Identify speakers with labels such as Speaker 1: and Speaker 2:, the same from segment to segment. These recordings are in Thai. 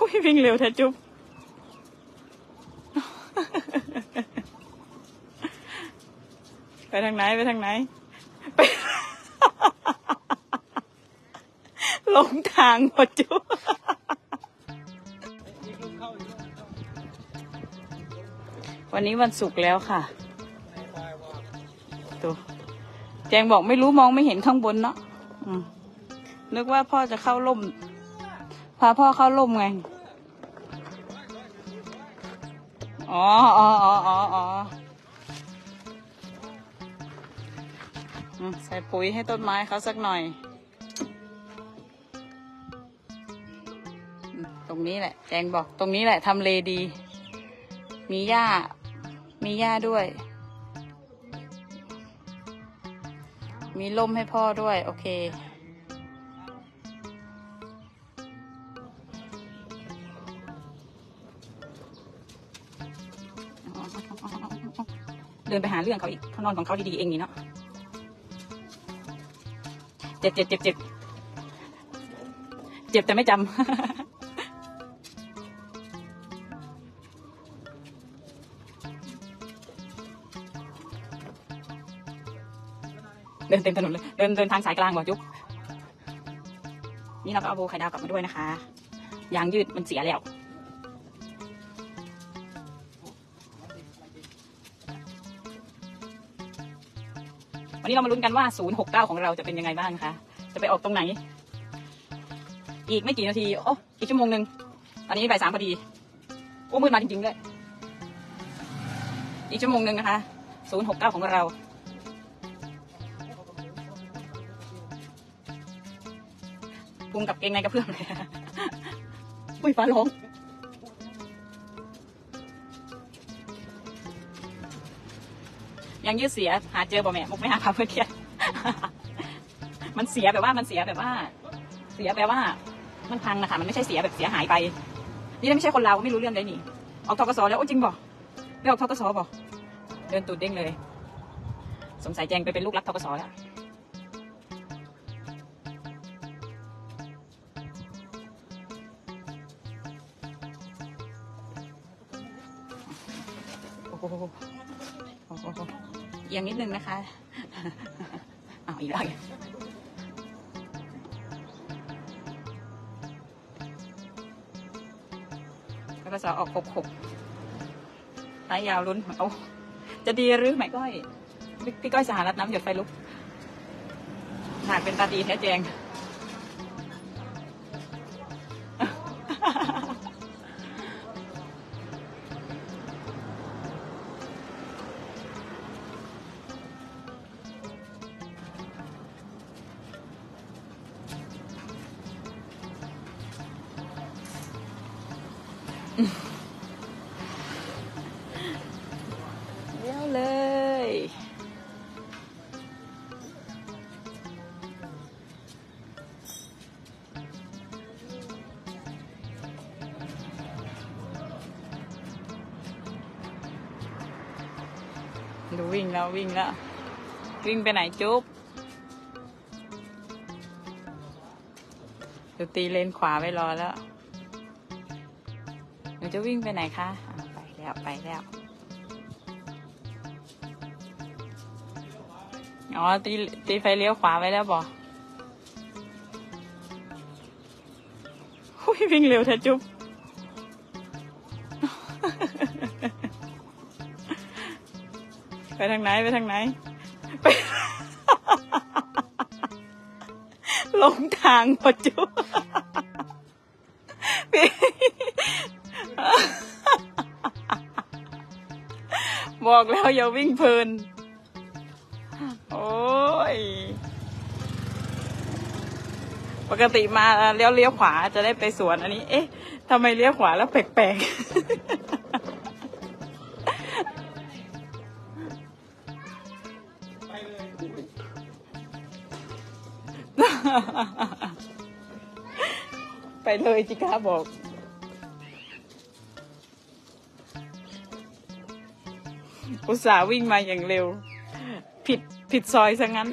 Speaker 1: อุ้ยวิ่งเร็วแท้จุ๊บไปทางไหนไปทางไหน ไป หลงทางหมดจุ๊บวันนี้วันศุกร์แล้วค่ะตัวแจงบอกไม่รู้มองไม่เห็นข้างบนเนาะนึกว่าพ่อจะเข้าร่ม พาพ่อเข้าร่มไง อ๋ออ๋ออ๋ออ๋อใส่ปุ๋ยให้ต้นไม้เขาสักหน่อย ตรงนี้แหละ แจงบอกตรงนี้แหละทำเลดี มีหญ้า มีหญ้าด้วย มีร่มให้พ่อด้วย โอเค เดินไปหาเรื่องเขาอีกเขานอนของเขาดีๆเองนี่เนาะเจ็บเจ็บเจ็บเจ็บเจ็บแต่ไม่จำเดินเต็มถนนเลยเดินเดินทางสายกลางบ่จุ๊บนี่เราก็เอาโบไข่ดาวกลับมาด้วยนะคะ ยางยืดมันเสียแล้ว วันนี้เรามาลุ้นกันว่า 069 ของเราจะเป็นยังไงบ้างคะ จะไปออกตรงไหน อีกไม่กี่นาที โอ้ อีกชั่วโมงหนึ่งตอนนี้บ่ายสามพอดี โอ้มืดมาจริงๆเลย อีกชั่วโมงหนึ่งนะคะ 069 ของเราพุงกับเกงในกระเพื่อมเลยอุ้ยฟ้าร้อง ยังยืดเสียหาเจอบ่แม่มุกไม่หาพาเพื่อนเทียนมันเสียแบบว่ามันเสียแบบว่า เสียแปลว่า มันพังนะคะมันไม่ใช่เสียแบบเสียหายไป นี่ถ้าไม่ใช่คนเราวไม่รู้เรื่องเลยนี่ออกทกศแล้วโอ้จริงบ่ไม่ออกทกศบ่เดินตูดเด้งเลย สงสัยแจงไปเป็นลูกรักทกศแล้วโอ้โหโอ้โห เอียงนิดนึงนะคะเอาอีกแล้วอีกทกศออกขบขบสายยาวลุ้นเอาจะดีหรือไม่ก้อยพี่พี่ก้อยสหรัฐน้ำหยดไฟลุกหากเป็นตาดีแท้แจง เลี้ยวเลย ดูวิ่งแล้ววิ่งแล้ววิ่งไปไหนจุ๊บดูตีเลนขวาไว้รอแล้ว นูจะวิ่งไปไหนคะไปแล้วไปแล้ว อ๋อตีตีไฟเลี้ยวขวาไว้แล้วบออุ้ยวิ่งเร็วแท้จุ๊บไปทางไหน ไปทางไหน ไปหลงทางหมดจุ๊บ บอกแล้วอย่าวิ่งเพลิน โอ้ย ปกติมาเลี้ยวเลี้ยวขวาจะได้ไปสวนอันนี้ เอ๊ะทำไมเลี้ยวขวาแล้วแปลกๆ ไปเลยจิก้าบอก อุตส่าห์วิ่งมาอย่างเร็ว ผิดผิดซอยซะงั้น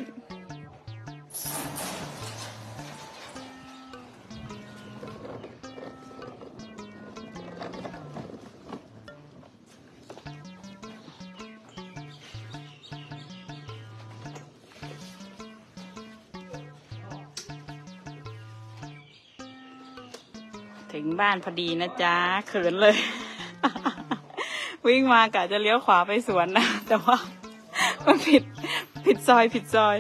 Speaker 1: ถึงบ้านพอดีนะจ๊ะเขินเลย วิ่งมากะจะเลี้ยวขวาไปสวนนะ แต่ว่ามันผิดผิดซอยผิดซอย